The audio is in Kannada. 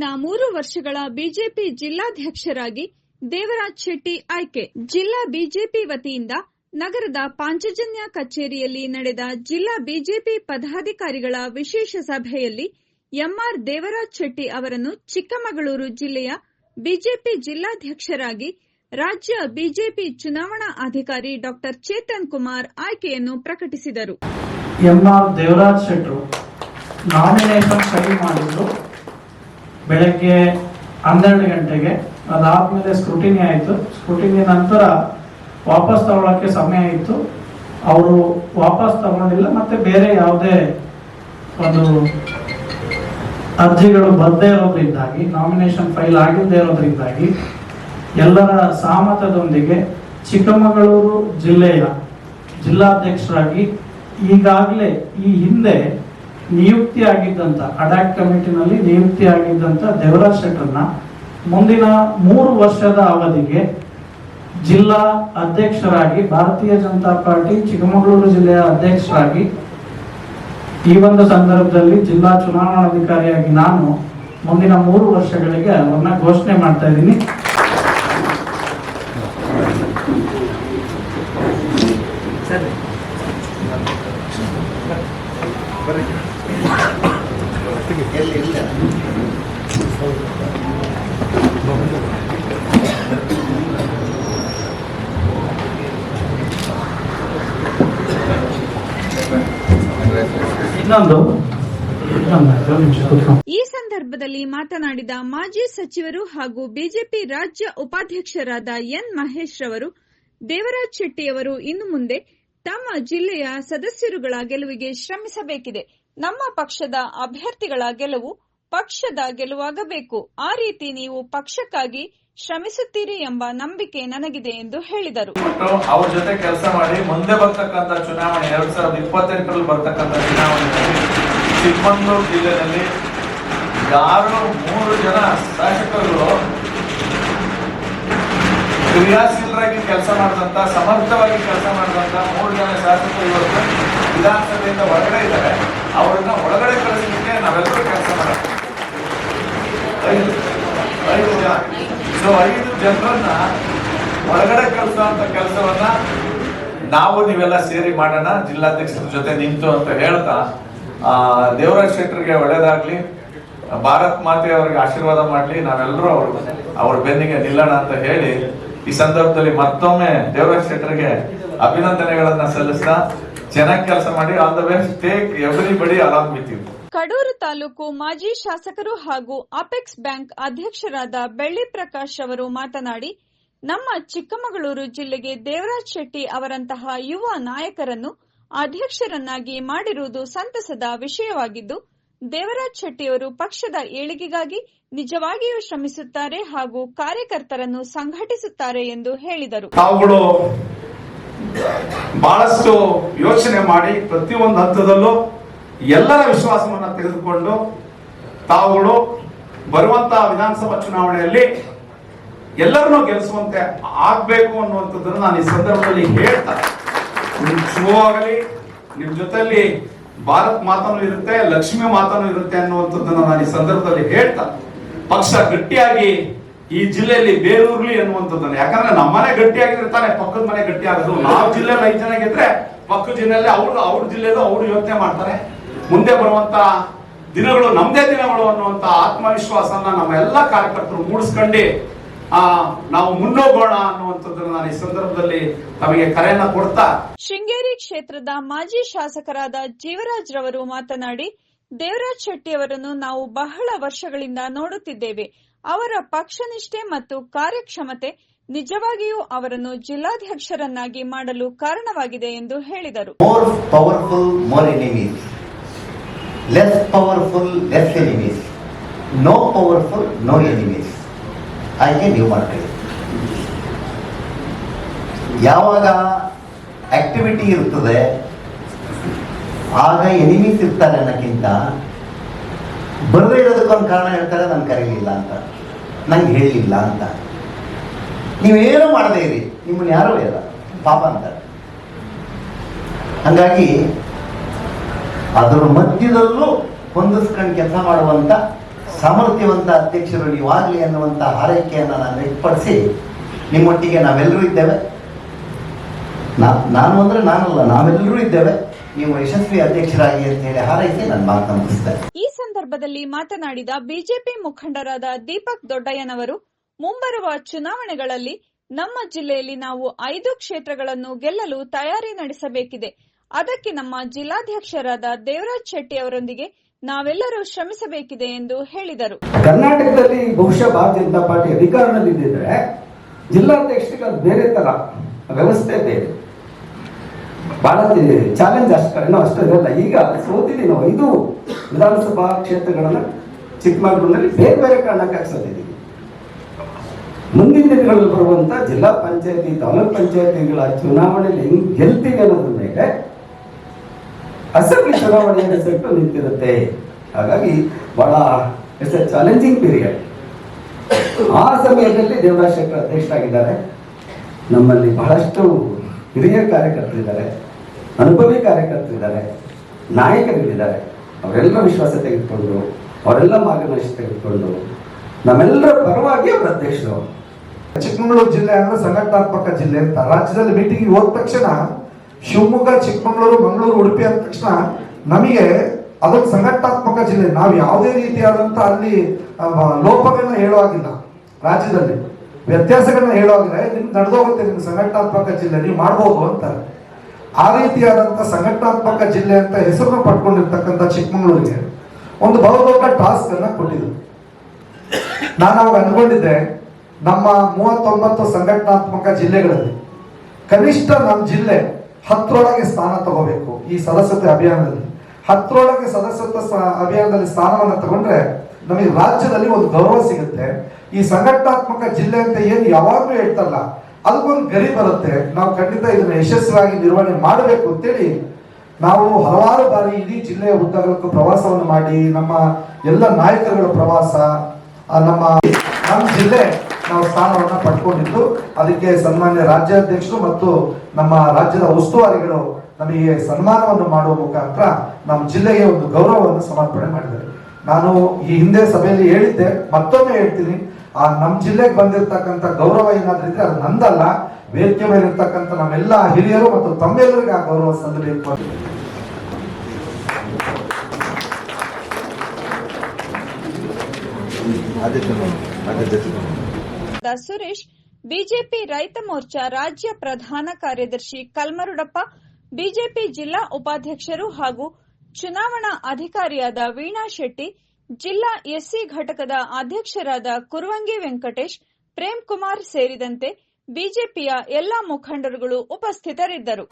ಮುಂದಿನ ಮೂರು ವರ್ಷಗಳ ಬಿಜೆಪಿ ಜಿಲ್ಲಾಧ್ಯಕ್ಷರಾಗಿ ದೇವರಾಜ್ ಶೆಟ್ಟಿ ಆಯ್ಕೆ. ಜಿಲ್ಲಾ ಬಿಜೆಪಿ ವತಿಯಿಂದ ನಗರದ ಪಾಂಚಜನ್ಯ ಕಚೇರಿಯಲ್ಲಿ ನಡೆದ ಜಿಲ್ಲಾ ಬಿಜೆಪಿ ಪದಾಧಿಕಾರಿಗಳ ವಿಶೇಷ ಸಭೆಯಲ್ಲಿ ಎಂಆರ್ ದೇವರಾಜ್ ಶೆಟ್ಟಿ ಅವರನ್ನು ಚಿಕ್ಕಮಗಳೂರು ಜಿಲ್ಲೆಯ ಬಿಜೆಪಿ ಜಿಲ್ಲಾಧ್ಯಕ್ಷರಾಗಿ ರಾಜ್ಯ ಬಿಜೆಪಿ ಚುನಾವಣಾ ಅಧಿಕಾರಿ ಡಾಕ್ಟರ್ ಚೇತನ್ ಕುಮಾರ್ ಆಯ್ಕೆಯನ್ನು ಪ್ರಕಟಿಸಿದರು. ಎಂಆರ್ ದೇವರಾಜ್ ಶೆಟ್ಟರು ನಾಮಿನೇಷನ್ ಸಹಿ ಮಾಡಿದ್ರು. ಬೆಳಗ್ಗೆ ಹನ್ನೆರಡು ಗಂಟೆಗೆ ಅದಾದ್ಮೇಲೆ ಸ್ಕ್ರೂಟಿನಿ ಆಯಿತು. ಸ್ಕ್ರೂಟಿನಿ ನಂತರ ವಾಪಸ್ ತಗೊಳ್ಳೋಕ್ಕೆ ಸಮಯ ಇತ್ತು. ಅವರು ವಾಪಸ್ ತಗೊಂಡಿಲ್ಲ, ಮತ್ತೆ ಬೇರೆ ಯಾವುದೇ ಒಂದು ಅರ್ಜಿಗಳು ಬರದೇ ಇರೋದ್ರಿಂದಾಗಿ ನಾಮಿನೇಷನ್ ಫೈಲ್ ಆಗಿಲ್ಲದೆ ಇರೋದ್ರಿಂದಾಗಿ, ಎಲ್ಲರ ಸಹಮತದೊಂದಿಗೆ ಚಿಕ್ಕಮಗಳೂರು ಜಿಲ್ಲೆಯ ಜಿಲ್ಲಾಧ್ಯಕ್ಷರಾಗಿ ಈಗಾಗಲೇ ಈ ಹಿಂದೆ ನಿಯುಕ್ತಿಯಾಗಿದ್ದಂಥ ಅಡಾಕ್ ಕಮಿಟಿನಲ್ಲಿ ನಿಯುಕ್ತಿಯಾಗಿದ್ದಂಥ ದೇವರಾಜ್ ಶೆಟ್ಟರ್ನ ಮುಂದಿನ ಮೂರು ವರ್ಷದ ಅವಧಿಗೆ ಜಿಲ್ಲಾ ಅಧ್ಯಕ್ಷರಾಗಿ ಭಾರತೀಯ ಜನತಾ ಪಾರ್ಟಿ, ಚಿಕ್ಕಮಗಳೂರು ಜಿಲ್ಲೆಯ ಅಧ್ಯಕ್ಷರಾಗಿ ಈ ಒಂದು ಸಂದರ್ಭದಲ್ಲಿ ಜಿಲ್ಲಾ ಚುನಾವಣಾಧಿಕಾರಿಯಾಗಿ ನಾನು ಮುಂದಿನ ಮೂರು ವರ್ಷಗಳಿಗೆ ಅವರನ್ನ ಘೋಷಣೆ ಮಾಡ್ತಾ ಇದ್ದೀನಿ. ಈ ಸಂದರ್ಭದಲ್ಲಿ ಮಾತನಾಡಿದ ಮಾಜಿ ಸಚಿವರು ಹಾಗೂ ಬಿಜೆಪಿ ರಾಜ್ಯ ಉಪಾಧ್ಯಕ್ಷರಾದ ಎನ್ ಮಹೇಶ್ ರವರು, ದೇವರಾಜ್ ಶೆಟ್ಟಿಯವರು ಇನ್ನು ಮುಂದೆ ತಮ್ಮ ಜಿಲ್ಲೆಯ ಸದಸ್ಯರುಗಳ ಗೆಲುವಿಗೆ ಶ್ರಮಿಸಬೇಕಿದೆ. ನಮ್ಮ ಪಕ್ಷದ ಅಭ್ಯರ್ಥಿಗಳ ಗೆಲುವು ಪಕ್ಷದ ಗೆಲುವಾಗಬೇಕು. ಆ ರೀತಿ ನೀವು ಪಕ್ಷಕ್ಕಾಗಿ ಶ್ರಮಿಸುತ್ತೀರಿ ಎಂಬ ನಂಬಿಕೆ ನನಗಿದೆ ಎಂದು ಹೇಳಿದರು. ಅವ್ರ ಜೊತೆ ಕೆಲಸ ಮಾಡಿ ಮುಂದೆ ಬರ್ತಕ್ಕಂಥ ಚುನಾವಣೆ ಎರಡ್ ಸಾವಿರದ ಇಪ್ಪತ್ತೆಂಟರಲ್ಲಿ ಬರ್ತಕ್ಕಂಥ ಚುನಾವಣೆಯಲ್ಲಿ ಚಿಕ್ಕಮಗಳೂರು ಜಿಲ್ಲೆಯಲ್ಲಿ ಯಾರು ಮೂರು ಜನ ಶಾಸಕರು ಕ್ರಿಯಾಶೀಲರಾಗಿ ಕೆಲಸ ಮಾಡಿದಂತ ಸಮರ್ಥವಾಗಿ ಕೆಲಸ ಮಾಡಿದಂತ ಮೂರು ಜನ ಶಾಸಕರು ಇವತ್ತು ವಿಧಾನಸಭೆಯಿಂದ ಹೊರಗಡೆ ಇದ್ದಾರೆ. ಅವರನ್ನ ಒಳಗಡೆ ಕಳಿಸಲಿಕ್ಕೆ ನಾವೆಲ್ಲರೂ ಕೆಲಸ ಮಾಡೋಣ. ಐದು ಸೊ ಐದು ಜನರನ್ನ ಒಳಗಡೆ ಕಳಿಸುವಂತ ಕೆಲಸವನ್ನ ನಾವು ನೀವೆಲ್ಲ ಸೇರಿ ಮಾಡೋಣ. ಜಿಲ್ಲಾಧ್ಯಕ್ಷರ ಜೊತೆ ನಿಂತು ಅಂತ ಹೇಳ್ತಾ ಆ, ದೇವರಾಜ್ ಶೆಟ್ಟರ್ಗೆ ಒಳ್ಳೇದಾಗ್ಲಿ. ಭಾರತ್ ಮಾತೆ ಅವ್ರಿಗೆ ಆಶೀರ್ವಾದ ಮಾಡ್ಲಿ. ನಾವೆಲ್ಲರೂ ಅವರು ಅವ್ರ ಬೆನ್ನಿಗೆ ನಿಲ್ಲೋಣ ಅಂತ ಹೇಳಿ ಈ ಸಂದರ್ಭದಲ್ಲಿ ಮತ್ತೊಮ್ಮೆ ದೇವರಾಜ್ ಶೆಟ್ಟರ್ಗೆ ಅಭಿನಂದನೆಗಳನ್ನ ಸಲ್ಲಿಸ್ತಾ ಚೆನ್ನಾಗಿ ಕೆಲಸ ಮಾಡಿ all the best take everybody along with you Kadur taluk ಮಾಜಿ ಶಾಸಕರು ಹಾಗೂ ಅಪೆಕ್ಸ್ ಬ್ಯಾಂಕ್ ಅಧ್ಯಕ್ಷರಾದ ಬೆಳ್ಳಿ ಪ್ರಕಾಶ್ ಅವರು ಮಾತನಾಡಿ, ನಮ್ಮ ಚಿಕ್ಕಮಗಳೂರು ಜಿಲ್ಲೆಗೆ ದೇವರಾಜ್ ಶೆಟ್ಟಿ ಅವರಂತಹ ಯುವ ನಾಯಕರನ್ನು ಅಧ್ಯಕ್ಷರನ್ನಾಗಿ ಮಾಡಿರುವುದು ಸಂತಸದ ವಿಷಯವಾಗಿದ್ದು ದೇವರಾಜ್ ಶೆಟ್ಟಿಯವರು ಪಕ್ಷದ ಏಳಿಗೆಗಾಗಿ ನಿಜವಾಗಿಯೂ ಶ್ರಮಿಸುತ್ತಾರೆ ಹಾಗೂ ಕಾರ್ಯಕರ್ತರನ್ನು ಸಂಘಟಿಸುತ್ತಾರೆ ಎಂದು ಹೇಳಿದರು. ತಾವುಗಳು ಬಹಳಷ್ಟು ಯೋಚನೆ ಮಾಡಿ ಪ್ರತಿಯೊಂದು ಹಂತದಲ್ಲೂ ಎಲ್ಲರ ವಿಶ್ವಾಸವನ್ನು ತೆಗೆದುಕೊಂಡು ತಾವುಗಳು ಬರುವಂತಹ ವಿಧಾನಸಭಾ ಚುನಾವಣೆಯಲ್ಲಿ ಎಲ್ಲರನ್ನೂ ಗೆಲ್ಲಿಸುವಂತೆ ಆಗ್ಬೇಕು ಅನ್ನುವಂಥದ್ದನ್ನು ನಾನು ಈ ಸಂದರ್ಭದಲ್ಲಿ ಹೇಳ್ತಾ ನಿಮ್ ಶುಭವಾಗಲಿ, ನಿಮ್ ಜೊತೆಲಿ ಭಾರತ್ ಮಾತನು ಇರುತ್ತೆ, ಲಕ್ಷ್ಮಿ ಮಾತನೂ ಇರುತ್ತೆ ಅನ್ನುವಂಥದ್ದನ್ನು ನಾನು ಈ ಸಂದರ್ಭದಲ್ಲಿ ಹೇಳ್ತಾ, ಪಕ್ಷ ಗಟ್ಟಿಯಾಗಿ ಈ ಜಿಲ್ಲೆಯಲ್ಲಿ ಬೇರೂರ್ಲಿ ಅನ್ನುವಂಥದ್ದನ್ನು. ಯಾಕಂದ್ರೆ ನಮ್ಮನೆ ಗಟ್ಟಿಯಾಗಿರ್ತಾನೆ, ಪಕ್ಕದ ಮನೆ ಗಟ್ಟಿ ಆಗೋದು ನಾವು ಜಿಲ್ಲೆಯಲ್ಲಿ ಐದು ಜನ ಗೆದ್ರೆ ಪಕ್ಕದ ಜಿಲ್ಲೆಯಲ್ಲಿ ಅವ್ರು, ಅವ್ರ ಜಿಲ್ಲೆದು ಅವ್ರು ಯೋಚನೆ ಮಾಡ್ತಾರೆ. ಮುಂದೆ ಬರುವಂತ ದಿನಗಳು ನಮ್ದೇ ದಿನಗಳು ಅನ್ನುವಂತ ಆತ್ಮವಿಶ್ವಾಸನ ನಮ್ಮ ಎಲ್ಲ ಕಾರ್ಯಕರ್ತರು ಮೂಡಿಸ್ಕೊಂಡು ಆ ನಾವು ಮುನ್ನೋಗೋಣ ಅನ್ನುವಂಥದ್ದನ್ನು ನಾನು ಈ ಸಂದರ್ಭದಲ್ಲಿ ತಮಗೆ ಕರೆಯನ್ನ ಕೊಡ್ತಾ ಶೃಂಗೇರಿ ಕ್ಷೇತ್ರದ ಮಾಜಿ ಶಾಸಕರಾದ ಜೀವರಾಜ್ ರವರು ಮಾತನಾಡಿ ದೇವರಾಜ್ ಶೆಟ್ಟಿ ಅವರನ್ನು ನಾವು ಬಹಳ ವರ್ಷಗಳಿಂದ ನೋಡುತ್ತಿದ್ದೇವೆ. ಅವರ ಪಕ್ಷನಿಷ್ಠೆ ಮತ್ತು ಕಾರ್ಯಕ್ಷಮತೆ ನಿಜವಾಗಿಯೂ ಅವರನ್ನು ಜಿಲ್ಲಾಧ್ಯಕ್ಷರನ್ನಾಗಿ ಮಾಡಲು ಕಾರಣವಾಗಿದೆ ಎಂದು ಹೇಳಿದರು. More powerful more enemies Less powerful less enemies no powerful no enemies. ಹಾಗೆ ನೀವು ಮಾಡ್ಕೊಳ್ಳಿ. ಯಾವಾಗ ಆಕ್ಟಿವಿಟಿ ಇರ್ತದೆ, ಆಗ ಎನಿಮೀಸ್ ಇರ್ತಾರೆ ಅನ್ನೋಕ್ಕಿಂತ ಬರದೇ ಇರೋದಕ್ಕೊಂದು ಕಾರಣ ಹೇಳ್ತಾರೆ, ನಾನು ಕರೀಲಿಲ್ಲ ಅಂತ, ನಂಗೆ ಹೇಳಲಿಲ್ಲ ಅಂತ. ನೀವೇನು ಮಾಡದೇ ಇರಿ, ನಿಮ್ಮನ್ನು ಯಾರೂ ಇಲ್ಲ ಪಾಪ ಅಂತಾರೆ ಹಂಗಾಗಿ ಅದರ ಮಧ್ಯದಲ್ಲೂ ಹೊಂದಿಸ್ಕೊಂಡು ಕೆಲಸ ಮಾಡುವಂತ ಸಾಮರ್ಥ್ಯವಂತ ಅಧ್ಯಕ್ಷರು ನೀವಾಗಲಿ ಅನ್ನುವಂಥ ಹಾರೈಕೆಯನ್ನು ನಾನು ವ್ಯಕ್ತಪಡಿಸಿ, ನಿಮ್ಮೊಟ್ಟಿಗೆ ನಾವೆಲ್ಲರೂ ಇದ್ದೇವೆ. ನಾ- ನಾನು ಅಂದ್ರೆ ನಾನಲ್ಲ, ನಾವೆಲ್ಲರೂ ಇದ್ದೇವೆ. ನೀವು ಯಶಸ್ವಿ ಅಧ್ಯಕ್ಷರಾಗಿ ಅಂತ ಹೇಳಿ ಹಾರೈಸಿ ನನ್ನ ಮಾತು ಮುಗಿಸ್ತೇನೆ. ಈ ಸಂದರ್ಭದಲ್ಲಿ ಮಾತನಾಡಿದ ಬಿಜೆಪಿ ಮುಖಂಡರಾದ ದೀಪಕ್ ದೊಡ್ಡಯ್ಯನವರು, ಮುಂಬರುವ ಚುನಾವಣೆಗಳಲ್ಲಿ ನಮ್ಮ ಜಿಲ್ಲೆಯಲ್ಲಿ ನಾವು ಐದು ಕ್ಷೇತ್ರಗಳನ್ನು ಗೆಲ್ಲಲು ತಯಾರಿ ನಡೆಸಬೇಕಿದೆ. ಅದಕ್ಕೆ ನಮ್ಮ ಜಿಲ್ಲಾಧ್ಯಕ್ಷರಾದ ದೇವರಾಜ್ ಶೆಟ್ಟಿ ಅವರೊಂದಿಗೆ ನಾವೆಲ್ಲರೂ ಶ್ರಮಿಸಬೇಕಿದೆ ಎಂದು ಹೇಳಿದರು. ಕರ್ನಾಟಕದಲ್ಲಿ ಬಹುಶಃ ಭಾರತೀಯ ಜನತಾ ಪಾರ್ಟಿ ಅಧಿಕಾರದಲ್ಲಿ ಇದ್ದಿದ್ರೆ ಜಿಲ್ಲಾಧ್ಯಕ್ಷರಿಗೆ ಅದು ಬೇರೆ ತರ, ವ್ಯವಸ್ಥೆ ಬೇರೆ. ಬಹಳ ಚಾಲೆಂಜ್ ಅಷ್ಟು ಇನ್ನೂ ಅಷ್ಟು ಇರಲ್ಲ. ಈಗ ಸೋತಿದ್ದೀವಿ ನಾವು ಐದು ವಿಧಾನಸಭಾ ಕ್ಷೇತ್ರಗಳನ್ನ ಚಿಕ್ಕಮಗಳೂರಿನಲ್ಲಿ ಬೇರೆ ಬೇರೆ ಕಾರಣಕ್ಕೆ ಸೋತಿದ್ದೀವಿ ಮುಂದಿನ ದಿನಗಳಲ್ಲಿ ಬರುವಂತ ಜಿಲ್ಲಾ ಪಂಚಾಯತಿ, ತಾಲೂಕ್ ಪಂಚಾಯತಿಗಳ ಚುನಾವಣೆಯಲ್ಲಿ ಹೆಂಗ್ ಗೆಲ್ತೀವಿ ಅನ್ನೋದ್ರ ಮೇಲೆ ಅಸೆಂಬ್ಲಿ ಚುನಾವಣೆಯ ರಿಸಲ್ಟ್ ನಿಂತಿರುತ್ತೆ. ಹಾಗಾಗಿ ಬಹಳ ಇಟ್ಸ್ ಎ ಚಾಲೆಂಜಿಂಗ್ ಪೀರಿಯಡ್ ಆ ಸಮಯದಲ್ಲಿ ದೇವರಾಜ್ ಶೆಟ್ಟರ್ ಅಧ್ಯಕ್ಷರಾಗಿದ್ದಾರೆ. ನಮ್ಮಲ್ಲಿ ಬಹಳಷ್ಟು ಹಿರಿಯ ಕಾರ್ಯಕರ್ತರಿದ್ದಾರೆ ಅನುಭವಿ ಕಾರ್ಯಕರ್ತರಿದ್ದಾರೆ ನಾಯಕರಿದ್ದಾರೆ. ಅವರೆಲ್ಲ ವಿಶ್ವಾಸ ತೆಗೆದುಕೊಂಡು, ಅವರೆಲ್ಲ ಮಾರ್ಗದರ್ಶನ ತೆಗೆದುಕೊಂಡು, ನಮ್ಮೆಲ್ಲರ ಪರವಾಗಿ ಅವರ ಅಧ್ಯಕ್ಷರು. ಚಿಕ್ಕಮಗಳೂರು ಜಿಲ್ಲೆ ಅಂದ್ರೆ ಸಂಘಟನಾತ್ಮಕ ಜಿಲ್ಲೆ ಅಂತ. ರಾಜ್ಯದಲ್ಲಿ ಮೀಟಿಂಗ್ ಹೋದ ತಕ್ಷಣ ಶಿವಮೊಗ್ಗ ಚಿಕ್ಕಮಗಳೂರು ಮಂಗಳೂರು ಉಡುಪಿ ಅಂದ ತಕ್ಷಣ ನಮಗೆ ಅದೊಂದು ಸಂಘಟನಾತ್ಮಕ ಜಿಲ್ಲೆ. ನಾವು ಯಾವುದೇ ರೀತಿಯಾದಂಥ ಅಲ್ಲಿ ಲೋಪಗಳನ್ನ ಹೇಳುವಾಗಿಲ್ಲ ರಾಜ್ಯದಲ್ಲಿ. ವ್ಯತ್ಯಾಸಗಳನ್ನ ಹೇಳುವಾಗಿಲ್ಲ. "ಏ, ನಿಮ್ಗೆ ನಡೆದೋಗುತ್ತೆ ನಿಮ್ಗೆ ಸಂಘಟನಾತ್ಮಕ ಜಿಲ್ಲೆ ನೀವು ಮಾಡ್ಬೋದು ಅಂತ. ಆ ರೀತಿಯಾದಂತ ಸಂಘಟನಾತ್ಮಕ ಜಿಲ್ಲೆ ಅಂತ ಹೆಸರನ್ನು ಪಡ್ಕೊಂಡಿರ್ತಕ್ಕಂಥ ಚಿಕ್ಕಮಗಳೂರಿಗೆ ಒಂದು ಬಹುದೊಡ್ಡ ಟಾಸ್ಕ್ ಅನ್ನ ಕೊಟ್ಟಿದ್ರು. ನಾನು ಅವಾಗ ಅನ್ಕೊಂಡಿದ್ದೆ ನಮ್ಮ ಮೂವತ್ತೊಂಬತ್ತು ಸಂಘಟನಾತ್ಮಕ ಜಿಲ್ಲೆಗಳಲ್ಲಿ ಕನಿಷ್ಠ ನಮ್ಮ ಜಿಲ್ಲೆ ಹತ್ತರೊಳಗೆ ಸ್ಥಾನ ತಗೋಬೇಕು ಈ ಸದಸ್ಯತೆ ಅಭಿಯಾನದಲ್ಲಿ. ಹತ್ತರೊಳಗೆ ಸದಸ್ಯತ್ವ ಅಭಿಯಾನದಲ್ಲಿ ಸ್ಥಾನವನ್ನು ತಗೊಂಡ್ರೆ ನಮಗೆ ರಾಜ್ಯದಲ್ಲಿ ಒಂದು ಗೌರವ ಸಿಗುತ್ತೆ. ಈ ಸಂಘಟನಾತ್ಮಕ ಜಿಲ್ಲೆ ಅಂತ ಏನು ಯಾವಾಗಲೂ ಹೇಳ್ತಲ್ಲ, ಅದಕ್ಕೊಂದು ಗರಿ ಬರುತ್ತೆ. ನಾವು ಖಂಡಿತ ಇದನ್ನು ಯಶಸ್ವಿಯಾಗಿ ನಿರ್ವಹಣೆ ಮಾಡಬೇಕು ಅಂತೇಳಿ ನಾವು ಹಲವಾರು ಬಾರಿ ಇಡೀ ಜಿಲ್ಲೆಯ ಉದ್ದಗಲಕ್ಕೂ ಪ್ರವಾಸವನ್ನು ಮಾಡಿ ನಮ್ಮ ಎಲ್ಲ ನಾಯಕರುಗಳ ಪ್ರವಾಸ ನಮ್ಮ ನಮ್ಮ ಜಿಲ್ಲೆ ನಾವು ಸ್ಥಾನವನ್ನು ಪಡ್ಕೊಂಡಿದ್ದು. ಅದಕ್ಕೆ ಸನ್ಮಾನ್ಯ ರಾಜ್ಯಾಧ್ಯಕ್ಷರು ಮತ್ತು ನಮ್ಮ ರಾಜ್ಯದ ಉಸ್ತುವಾರಿಗಳು ನಮಗೆ ಸನ್ಮಾನವನ್ನು ಮಾಡುವ ಮುಖಾಂತರ ನಮ್ಮ ಜಿಲ್ಲೆಗೆ ಒಂದು ಗೌರವವನ್ನು ಸಮರ್ಪಣೆ ಮಾಡಿದ್ದಾರೆ. ನಾನು ಈ ಹಿಂದೆ ಸಭೆಯಲ್ಲಿ ಹೇಳಿದ್ದೆ, ಮತ್ತೊಮ್ಮೆ ಹೇಳ್ತೀನಿ. ಆ ನಮ್ಮ ಜಿಲ್ಲೆಗೆ ಬಂದಿರತಕ್ಕಂಥ ಗೌರವ ಏನಾದ್ರೂ ಇದ್ರೆ ಅದು ನಂದಲ್ಲ. ವೇದಿಕೆ ಮೇಲೆ ಇರ್ತಕ್ಕಂಥ ನಮ್ಮೆಲ್ಲ ಹಿರಿಯರು ಮತ್ತು ತಮ್ಮೆಲ್ಲರಿಗೆ ಆ ಗೌರವ ಸಲ್ಲಬೇಕು ಅಂತ. ದ ಸುರೇಶ್, ಬಿಜೆಪಿ ರೈತ ಮೋರ್ಚಾ ರಾಜ್ಯ ಪ್ರಧಾನ ಕಾರ್ಯದರ್ಶಿ ಕಲ್ಮರುಡಪ್ಪ, ಬಿಜೆಪಿ ಜಿಲ್ಲಾ ಉಪಾಧ್ಯಕ್ಷರು ಹಾಗೂ ಚುನಾವಣಾ ಅಧಿಕಾರಿಯಾದ ವೀಣಾ ಶೆಟ್ಟಿ, ಜಿಲ್ಲಾ ಎಸ್ಸಿ ಘಟಕದ ಅಧ್ಯಕ್ಷರಾದ ಕುರುವಂಗಿ ವೆಂಕಟೇಶ್ ಪ್ರೇಮ್ ಕುಮಾರ್ ಸೇರಿದಂತೆ ಬಿಜೆಪಿಯ ಎಲ್ಲಾ ಮುಖಂಡರುಗಳು ಉಪಸ್ಥಿತರಿದ್ದರು.